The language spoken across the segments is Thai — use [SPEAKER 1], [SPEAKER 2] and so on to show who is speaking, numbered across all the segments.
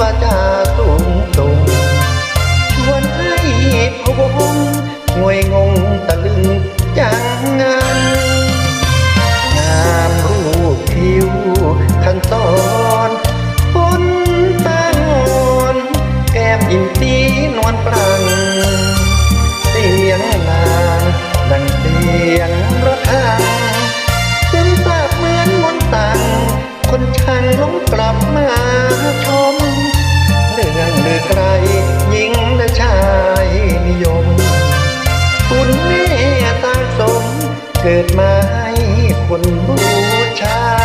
[SPEAKER 1] ว่าจะสู้ คนบูชา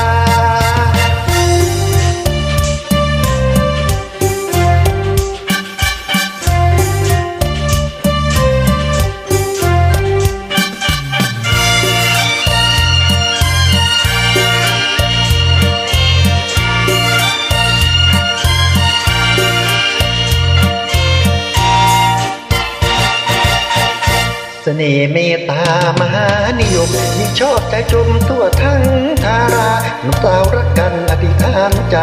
[SPEAKER 1] สน่ห์เมตตามหานิยมยิ่งชอบใจจมทั่วทั้งทาราหนุ่มสาวรักกันอธิษฐานใจ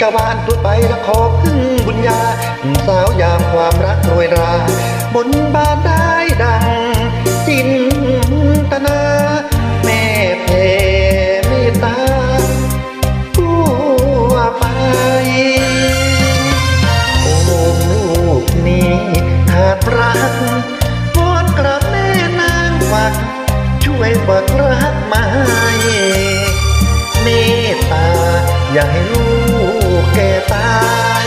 [SPEAKER 1] ชาวบ้านทั่วไปละขอพึ่งบุญญาหนุ่มสาวยามความรักโรยรา บนบานได้ดังจินตนา บิกรักมาให้เมตตาอย่าให้ลูกแก่ตาย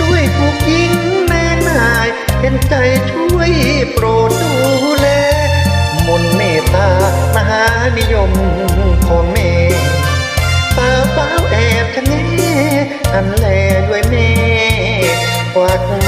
[SPEAKER 1] ด้วยถูกยิงแม่นายเห็นใจช่วยโปรดดูแลมนเมตตามหานิยมของแม่สาวสาแอบชะเง้อันแลด้วยแม่กวักมา